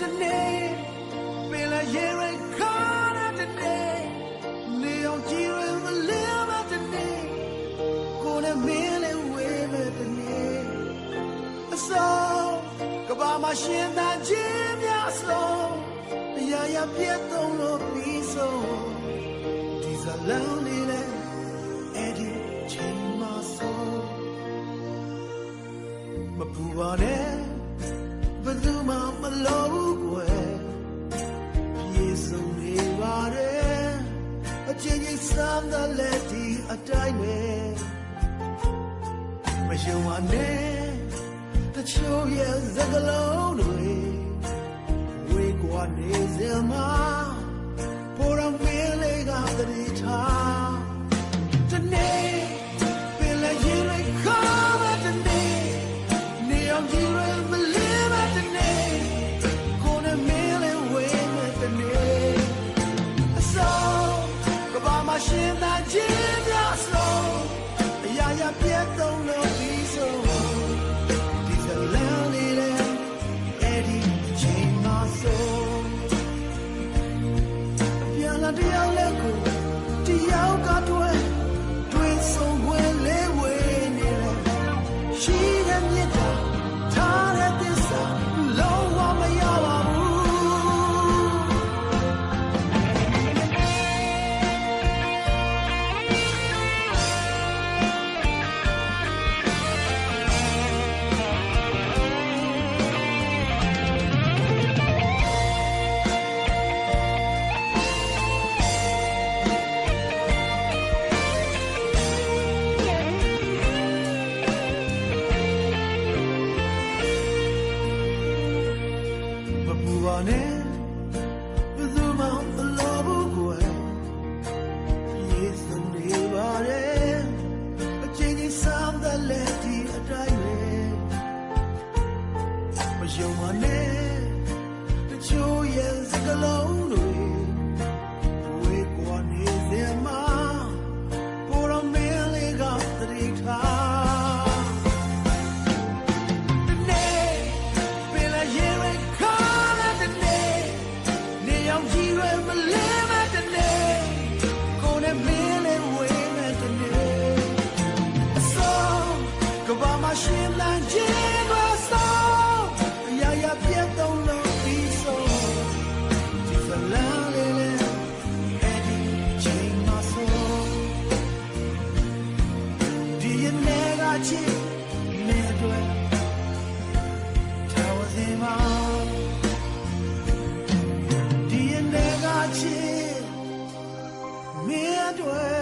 တနေ့ပင်လည်းရေရိတ်ခါတဲ့တနေ့နေအောင်ကြည်ရင်မလင်းမတနေ့ကိုယ်နဲ့မင်းလေးဝေးမဲ့တနေ့အစောကဘာမရှင်သာခြင်းများအဆုံးအရာရာပြတ်သုံးလို့ပြီးဆုံးဒီဇလန်လေးလဲအဲ့ဒီချိန်မှဆုံးမပူပါနဲ့ဘယ်သူမှ မ်းတဲ့လက်ဒီအတိုင်းပဲမယုံပါနဲ့တချို့ရဲ့စကားလုံးတွေဝေကွာနေစမှာ လာတယောက်လည်းကိုတယောက်ကတွေ့တွေ့ နဲ့ဘယ်သူမှမလိုဘူးကွယ်ယေစုနေပါတယ်အချင်းချင်းစမ်းတဲ့လက်ဒီအတိုင်းပဲမယုံပါနဲ့တချို့ရဲ့စကားလုံးတွေ အော DNA ကချစ်မင်းတို့